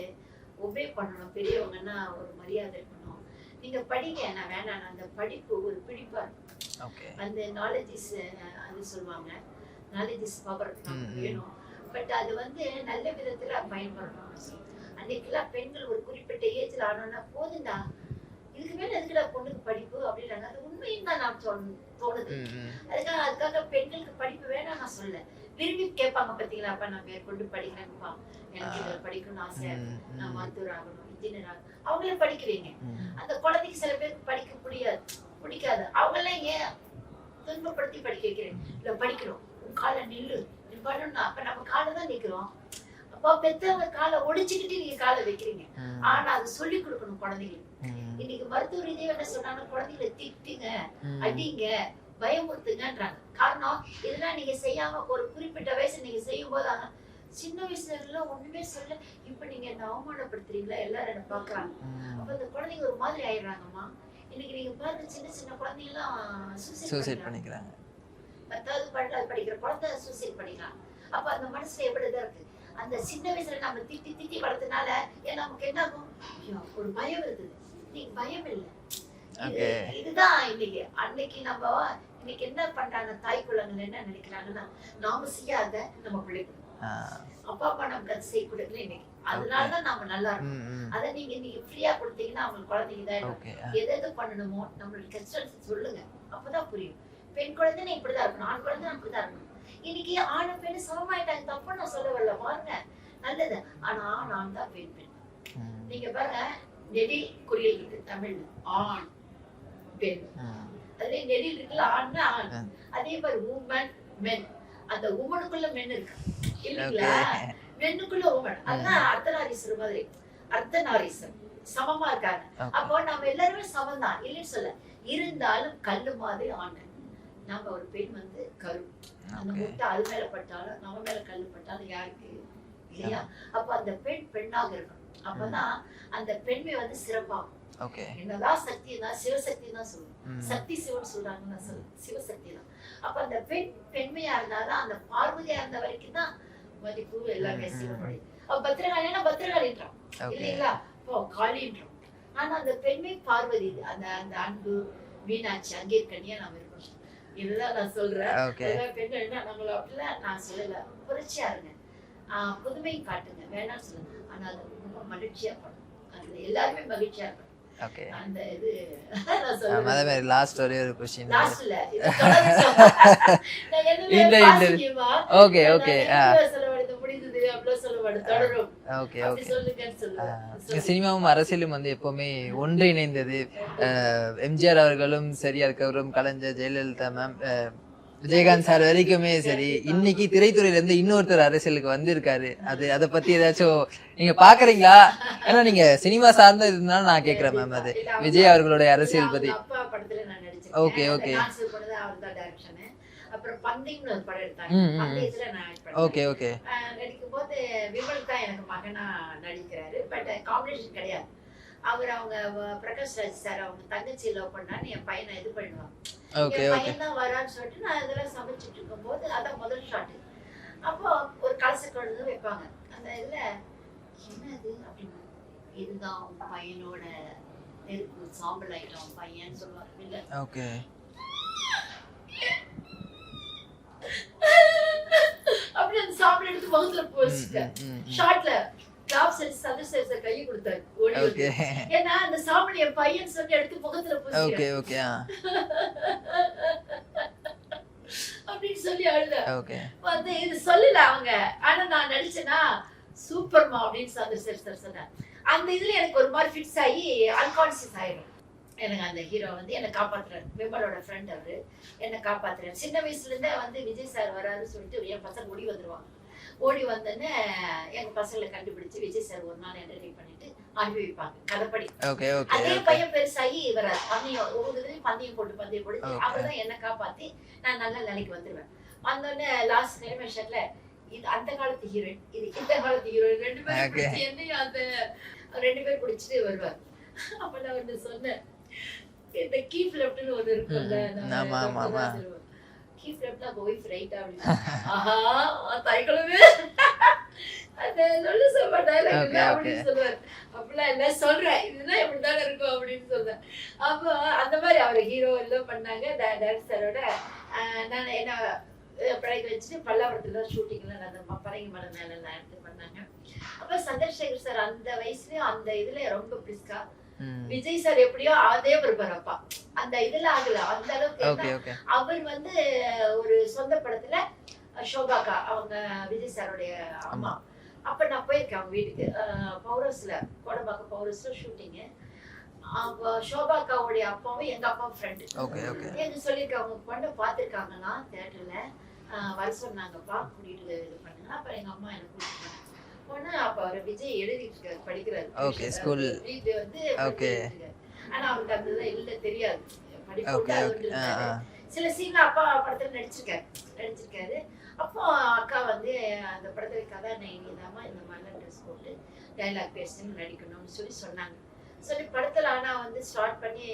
ஒபே பண்ணணும். பெரியவங்கன்னா ஒரு மரியாதை இருக்கணும். நீங்க படிங்க நான் வேணாம். அந்த படிப்பு ஒரு பிடிப்பா இருக்கும் அந்த நாலேஜ் இஸ் அது சொல்லுவாங்க. Knowledge is power. வேணும். பட் அது வந்து நல்ல விதத்துல பயன்படணும் அன்னைக்கெல்லாம் பெண்கள் ஒரு குறிப்பிட்ட ஏஜ்ல ஆனோன்னா போதுண்டா இதுக்கு மேல எதுக்குடா பொண்ணுக்கு படிப்பு அப்படின்றாங்க. அது உண்மையும் தான் நான் தோணுது. அதுக்காக அதுக்காக பெண்களுக்கு படிப்பு வேணாம் நான் சொல்ல விரும்பி கேட்பாங்க பாத்தீங்களா அப்பா நான் மேற்கொண்டு படிக்கிறேன்ப்பா. எனக்கு இதை படிக்கணும்னு ம், நான் மருத்துவர் ஆகணும் இன்ஜினியர் ஆகணும். அவங்களே படிக்கிறீங்க. அந்த குழந்தைக்கு சில பேருக்கு படிக்க முடியாது பிடிக்காது. அவங்கெல்லாம் ஏன் துன்பப்படுத்தி படிக்க வைக்கிறேன் இல்ல படிக்கணும் உன் காலை நில்லு. நீ பண்ணணும் அப்ப நம்ம காலை தான் நிக்கிறோம். அப்போ பெத்தவங்க காலை ஒடிச்சுக்கிட்டு நீங்க காலை வைக்கிறீங்க. ஆனா அது சொல்லி கொடுக்கணும் குழந்தைங்களுக்கு இன்னைக்கு மருத்துவ ரீதியா என்ன சொன்னாங்க குழந்தைகளை திட்டுங்க. அடிங்க பயமுறுத்துங்கன்றாங்க. காரணம் இதெல்லாம் நீங்க செய்யாம ஒரு குறிப்பிட்ட வயசு நீங்க செய்யும் போது சின்ன வயசுல எல்லாம் ஒண்ணுமே சொல்ல இப்ப நீங்க என்ன அவமானப்படுத்துறீங்களா? எல்லாரும் என்ன பாக்குறாங்க. அப்ப இந்த குழந்தைங்க ஒரு மாதிரி ஆயிடுறாங்கம்மா. இன்னைக்கு நீங்க பாருங்க சின்ன சின்ன குழந்தைங்க எல்லாம் சூசைட் பண்ணிக்கிறாங்க. பத்தாவது பன்னெண்டாவது படிக்கிற குழந்தை சூசைட் பண்ணிக்கலாம் அப்ப அந்த மனசுல எப்படிதான் இருக்கு? அந்த சின்ன வயசுல நம்ம திட்டி திட்டி வளர்த்தனால நமக்கு என்ன ஆகும் ஒரு பயம் இருக்குது இன்னைக்கு பயம் இல்லை. இதுதான் இன்னைக்கு அன்னைக்கு நம்ம இன்னைக்கு என்ன பண்றாங்க தாய் குழந்தைங்க என்ன நினைக்கிறாங்கன்னா நாம செய்யாத நம்ம பிள்ளைக்கு ஆ, அப்பா அப்பா நமக்கு அது செய்ய கொடுக்கல இன்னைக்கு. அதனாலதான் நாம நல்லா இருக்கோம். அதை நீங்க இன்னைக்கு ஃப்ரீயா கொடுத்தீங்கன்னா அவங்களுக்கு குழந்தைங்க தான் எது எது பண்ணணுமோ நம்மளுக்கு கஷ்டம் சொல்லுங்க. அப்பதான் புரியும். பெண் குழந்தை இப்படிதான் இருக்கணும். ஆண் குழந்தை அப்படிதான் இருக்கணும். இன்னைக்கு ஆணும் பெண்ணு சமமாயிட்டாங்க. தப்பு நான் சொல்ல வரல. பாருங்க. நல்லது. ஆனா ஆண் ஆண் தான் பெண் பெண். நீங்க பாருங்க. நெடில் குறியல் இருக்கு தமிழ்ல ஆண் பெண். அதுல நெடில் இருக்குல்ல ஆண்னா ஆண். ம். அதே மாதிரி உமன் மென் அந்த உமனுக்குள்ள மென் இருக்கு. இல்லைங்களா? மென்னுக்குள்ள உமன் அதான் அர்த்தநாரீஸ்வரர் மாதிரி. அர்த்தநாரீஸ்வரர். சமமா இருக்காங்க. அப்போ நம்ம எல்லாருமே சமம் தான் இல்லைன்னு சொல்ல இருந்தாலும் கல்லு மாதிரி ஆண். நம்ம ஒரு பெண் வந்து கரு. அந்த முட்டை அது மேல பட்டாலும் நம்ம மேல கல்லு பட்டாலும் யாருக்கு? இல்லையா? அப்ப அந்த பெண் பெண்ணாக இருக்கணும். அப்பதான் அந்த பெண்மை வந்து சிறப்பாகும். ஓகே என்னதான் சக்தி தான் சிவசக்தி தான் சொல்லுவோம் சக்தி சிவன் சொல்றாங்கன்னு சொல்லுவேன் சிவசக்தி தான் அப்ப அந்த பெண் பெண்மையா இருந்தாதான் அந்த பார்வதியா இருந்த வரைக்கும் தான் மதிப்பு எல்லாமே. சிவனுடைய அப்ப பத்திரகாளினா பத்திரகாளின்றான். இல்லைங்களா? இப்போ காளின்றோம் ஆனா அந்த பெண்மை பார்வதி. அந்த அந்த அன்பு மீனாட்சி அங்கே கண்ணியா நாம இருக்கணும். இதுதான் நான் சொல்றேன். பெண்கள் என்ன நம்மள அப்படிலாம் நான் சொல்லல. புரட்சியா இருங்க. ஆஹ் புதுமை காட்டுங்க. வேணாம்னு சொல்லுங்க. ஆனா ரொம்ப எல்லாருமே ஓகே அந்த இது நான் அதே சொல்றேன் மாதிரி லாஸ்ட் ஒரே ஒரு கொஸ்டின் லாஸ்ட்ல இந்த- இந்த- ஓகே ஓகே ஓகே ஓகே. சினிமாவும் அரசியலும் வந்து எப்பவுமே ஒன்றிணைந்தது. எம்ஜிஆர் அவர்களும் சரி அதுக்கப்புறம் கலைஞர் ஜெயலலிதா மேம் விஜயகாந்த் சார் வரைக்குமே சரி. இன்னைக்கு திரைத்துறையில இருந்து இன்னொருத்தர் அரசியலுக்கு வந்திருக்காரு. அது அதை பத்தி ஏதாச்சும் நீங்க பாக்குறீங்களா? ஏன்னா நீங்க சினிமா சார்ந்த இருந்தாலும் நான் கேக்குறேன் மேம் அது. விஜய் அவர்களுடைய அரசியல் பத்தி. ஓகே ஓகே ஓகே ஓகே அவர் அவங்க பிரகாஷ் ராஜ் சார் அவங்க தங்கச்சி லவ் பண்ணான்னு என் பையனை இது பண்ணுவாங்க ஓகே ஓகே தான் வரான்னு சொல்லிட்டு நான் இதெல்லாம் சமைச்சிட்டு இருக்கும்போது அதான் முதல் ஷாட் அப்போ ஒரு கலச குழந்தை வைப்பாங்க. அந்த இதுல என்னது? அப்படின்னு. இதுதான் பையனோட நெருப்பு சாம்பல் ஐட்டம் பையன் சொல்லுவாங்க இல்ல. ஓகே (laughs) அப்படி அந்த சாம்பல் எடுத்து முகத்துல போச்சுட்டேன் ஷார்ட்ல சதர் செட் கையை கொடுத்தாரு. ஓடி. ஏன்னா அந்த சாம்பல் என் பையன் சொல்லி எடுத்து முகத்துல ஓகே அப்படின்னு சொல்லி அழுத. ஓகே வந்து இது சொல்லல அவங்க. ஆனா நான் நடிச்சேனா? சூப்பர்மா அப்படின்னு சார் சொன்னார். அந்த இதுல எனக்கு ஒரு மாதிரி ஃபிக்ஸ் ஆகி அன்கான்சியஸ் ஆயிடும் எனக்கு அந்த ஹீரோ வந்து என்னை காப்பாத்துறாரு. விமலோட ஃப்ரெண்ட் அவரு. என்னை காப்பாத்துறாரு. சின்ன வயசுல இருந்தே வந்து விஜய் சார் வராருன்னு சொல்லிட்டு என் பசங்க ஓடி வந்துருவாங்க. ஓடி வந்தோடனே எங்க பசங்களை கண்டுபிடிச்சு விஜய் சார் ஒரு நாள் என்டர்டெயின் பண்ணிட்டு அனுப்பி வைப்பாங்க கதைப்படி அதே பையன் பெருசாகி வராது பந்தயம் ஒவ்வொரு இதுலயும் பந்தயம் போட்டு பந்தயம் போட்டு. அவர் தான் என்ன காப்பாத்தி நான் நல்ல நிலைக்கு வந்துருவேன். வந்தோடனே லாஸ்ட் கிளைமேஷன்ல இது அந்த காலத்து ஹீரோயின் இது இந்த காலத்து ஹீரோயின் ரெண்டு பேரும் என்னையும் அந்த ரெண்டு பேர் பிடிச்சிட்டு வருவார். அப்ப நான் வந்து சொன்னேன் இந்த கீப் லெப்ட்னு ஒண்ணு இருக்கும்ல (laughs) ஆஹா தைக்கலவே அந்த சொல்லு சொல்ல டைலாக் Okay, okay. அப்படின்னு சொல்லுவார் அப்படிலாம் இல்ல சொல்றேன். இதுதான் இப்படித்தானே இருக்கும் அப்படின்னு சொல்றேன் அப்போ அந்த மாதிரி அவர் ஹீரோ எல்லாம் பண்ணாங்க டைரக்டரோட நான் என்ன பழகி வச்சுட்டு பல்லாவரத்துல தான் ஷூட்டிங்லாம் அந்த பறங்கி மலை எல்லாம் எடுத்து பண்ணாங்க. அப்ப சந்திரசேகர் சார் அந்த வயசுலயும் அந்த இதுல ரொம்ப பிரிஸ்கா. விஜய் சார் எப்படியோ அதே வருவார் அப்பா அந்த இதுல ஆகல அந்த அளவுக்கு அவர் வந்து ஒரு சொந்த படத்துல ஷோபாக்கா அவங்க விஜய் சாருடைய அம்மா. அப்ப நான் போயிருக்கேன் அவங்க வீட்டுக்கு. பௌரஸ்ல கோடம்பாக்கம் பௌரஸ்ல ஷூட்டிங்கு அப்போ ஷோபாக்காவுடைய அப்பாவும் எங்க அப்பாவும் ஃப்ரெண்டு எங்க சொல்லியிருக்காங்க உங்க பொண்ணை பார்த்துருக்காங்கன்னா தேட்டர்ல வர சொன்னாங்கப்பா கூட்டிட்டு இது பண்ணுங்க. அப்புறம் எங்க அம்மா என்ன கூட்டிட்டு அப்ப அவர் விஜய் எழுதிட்டு இருக்காரு படிக்கிறாரு. வீட்டு வந்து. ஆனா அவருக்கு அந்த இல்ல தெரியாது. படிப்பு சில சீன்ல அப்பா படத்துல நடிச்சிருக்காரு. நடிச்சிருக்காரு. அப்போ அக்கா வந்து அந்த படத்துல கதாநாயகி தாமா இந்த மாதிரிலாம் ட்ரெஸ் போட்டு டைலாக் பேசணும் நடிக்கணும்னு சொல்லி சொன்னாங்க. சொல்லி படத்துல ஆனா வந்து ஸ்டார்ட் பண்ணி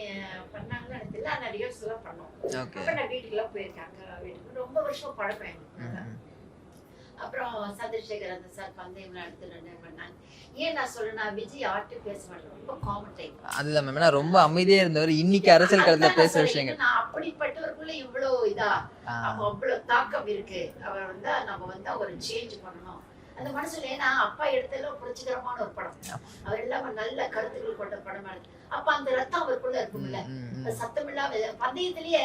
பண்ணாங்கன்னு எனக்கு தெரியல. ஆனா ரிஹர்சல் எல்லாம் பண்ணோம். அப்ப நான் வீட்டுக்குலாம் போயிருக்கேன். அக்கா வீட்டுக்கு ரொம்ப வருஷம் பழக்கம் எங்களுக்கு. அப்புறம் சந்திரசேகர் அந்த சார் பந்தயம்லாம் எடுத்து ரெண்டு பண்ணாங்க. ஏன் நான் சொல்றேன்னா விஜய் ஆட்டு பேச மாட்டேன் ரொம்ப காமன் டைப் அதுதான் மேம் ஏன்னா ரொம்ப அமைதியா இருந்தவர் இன்னைக்கு அரசியல் களத்துல பேசுற விஷயங்கள். நான் அப்படிப்பட்டவருக்குள்ள இவ்வளவு இதா அப்ப அவ்வளவு தாக்கம் இருக்கு. அவர் வந்து நம்ம வந்து ஒரு சேஞ்ச் பண்ணணும். அந்த மனசுல ஏன்னா அப்பா எடுத்ததுல புரட்சிகரமான ஒரு படம். அவர் இல்லாம நல்ல கருத்துக்கள் கொண்ட படமா இருக்கு. அப்ப அந்த ரத்தம் அவருக்குள்ள இருக்கும்ல. சத்தம் இல்லாம பந்தயத்திலேயே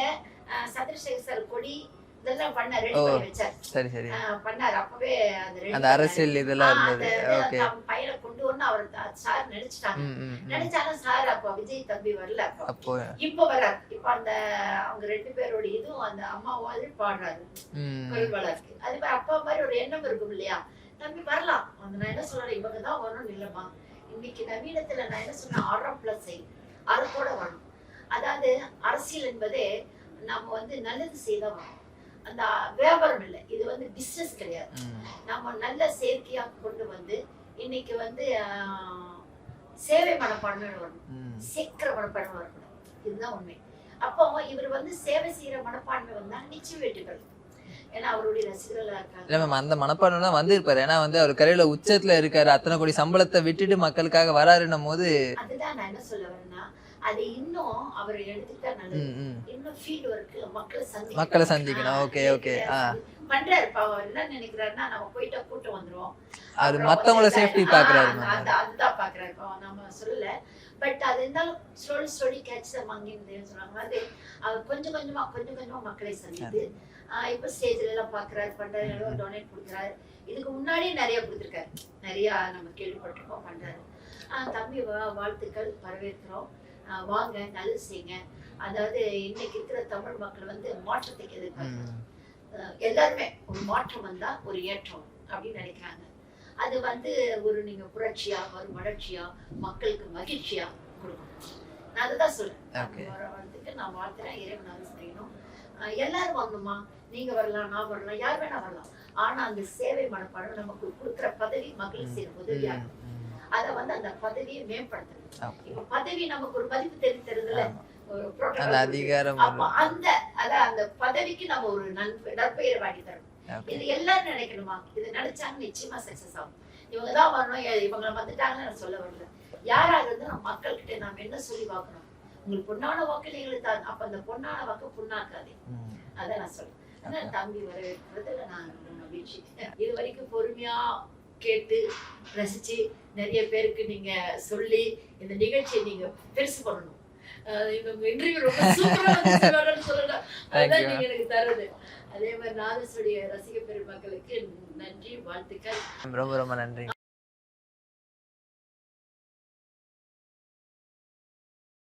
சந்திரசேகர் சார் கொடி இதெல்லாம் பண்ண ரெடி. பண்ணி வச்சார். சரி சரி. பண்ணாரு. அப்பவே அந்த பண்ணாரு. அரசியல் இதெல்லாம் இருந்தது. ஓகே. பையனை கொண்டு வந்து அவர் சார் நினைச்சிட்டாங்க. நினைச்சாலும் சார் அப்ப விஜய் தம்பி வரல அப்போ. இப்ப வர்றாரு. இப்ப அந்த அவங்க ரெண்டு பேரோட இதுவும் அந்த அம்மாவாவது பாடுறாரு. ம். குரல் வளர்க்கு அது மாதிரி அப்பா மாதிரி ஒரு எண்ணம் இருக்கும் இல்லையா? தம்பி வரலாம். அந்த நான் என்ன சொல்றேன்? இவங்க தான் வரணும் இல்லம்மா. இன்னைக்கு நவீனத்துல நான் என்ன சொன்னேன்? அறம் பிளஸ் அறத்தோட வரணும். அதாவது அரசியல் என்பதே நம்ம வந்து நல்லது செய்தா வரணும். அந்த வியாபாரம் இல்லை. இது வந்து பிசினஸ் கிடையாது. நம்ம நல்ல செயற்கையா கொண்டு வந்து இன்னைக்கு வந்து சேவை மனப்பான்மை வரணும் சீக்கிர மனப்பான்மை வரக்கூடாது. இதுதான் உண்மை. அப்போ இவர் வந்து சேவை செய்யற மனப்பான்மை வந்தா நிச்சயம் வெற்றி இல்ல மேம் அந்த மனப்பான்மை தான் வந்திருப்பாரு. ஏன்னா வந்து அவர் கரையில உச்சத்துல இருக்காரு. அத்தனை கோடி சம்பளத்தை விட்டுட்டு மக்களுக்காக வராருன்னும் போது அதுதான் நான் என்ன சொல்ல அது இன்னும் அவர் எடுத்துக்கிட்டா நல்லது. இன்னும் ஃபீல்டு ஒர்க் மக்களை சந்திக்கணும். மக்களை சந்திக்கணும். Okay okay. பண்றாரு. பாவம் அவர் என்ன நினைக்கிறாருன்னா நம்ம போயிட்டா கூட்டம் வந்துரும். அவர் அப்புறம் மத்தவங்கள சேஃப்டி பாக்குறாரு அந்த- அதுதான் பாக்குறாரு. பாவம் நம்ம சொல்லல. பட் அது இருந்தாலும் ஸ்லோலி ஸ்லோலி கேட்ச் த மங்கின்னு சொன்னாங்க அது அவர் கொஞ்சம் கொஞ்சமா கொஞ்சம் கொஞ்சமா மக்களை சந்தித்து இப்ப ஸ்டேஜ்ல எல்லாம் பாக்குறாரு பண்றாரு டொனேட் கொடுக்குறாரு. இதுக்கு முன்னாடியே நிறைய கொடுத்துருக்காரு. நிறைய நம்ம கேள்விப்பட்டிருக்கோம் பண்றாரு. தம்பி வாழ்த்துக்கள் வரவேற்கிறோம். வாங்க நல்லது செய்யுங்க அதாவது இன்னைக்கு இருக்கிற தமிழ் மக்கள் வந்து மாற்றத்துக்கு எதிர்பார்க்கிறாங்க. எல்லாருமே ஒரு மாற்றம் வந்தா ஒரு ஏற்றம் அப்படின்னு நினைக்கிறாங்க. அது வந்து ஒரு நீங்க புரட்சியா ஒரு வளர்ச்சியா மக்களுக்கு மகிழ்ச்சியா கொடுக்கணும் நான் அதுதான் சொல்றேன். நான் வாழ்த்துறேன். இறைவன் அருள் செய்யணும். எல்லாரும் வரணுமா நீங்க வரலாம் நான் வரலாம் யார் வேணா வரலாம். ஆனா அந்த சேவை மனப்பாடம் நமக்கு கொடுக்குற பதவி மக்களுக்கு செய்யற உதவியா ம், இருக்கும். ம். அதை வந்து அந்த பதவியை மேம்படுத்தணும். இப்ப பதவி நமக்கு ஒரு மதிப்பு தெரிவி தருதுல அந்த அதிகாரம் அந்த அதான் அந்த பதவிக்கு நம்ம ஒரு நற்பெயரை வாங்கி தரணும். இது எல்லாரும் நினைக்கணுமா? இது நினைச்சாங்க நிச்சயமா சக்சஸ் ஆகும். இவங்க தான் வரணும் இவங்க வந்துட்டாங்கன்னு நான் சொல்ல வரல. யாராக இருந்தா நம்ம மக்கள்கிட்ட நாம என்ன சொல்லி பார்க்கணும் உங்களுக்கு பொண்ணான வாக்கு தான் அப்ப அந்த பொண்ணான வாக்கு புண்ணாக்காதே. அதான் நான் சொல்றேன். தம்பி வரவேற்கிறதுல நான் மகிழ்ச்சி. இது வரைக்கும் பொறுமையா கேட்டு ரசிச்சு நிறைய பேருக்கு நீங்க சொல்லி இந்த நிகழ்ச்சியை நீங்க பெருசு பண்ணணும். இவங்க இன்டர்வியூ ரொம்ப சொல்லலாம் Thank அதான் you. நீங்க எனக்கு தருது அதே மாதிரி நாதஸ்வரிய ரசிக பெருமக்களுக்கு நன்றி வாழ்த்துக்கள். ரொம்ப ரொம்ப நன்றி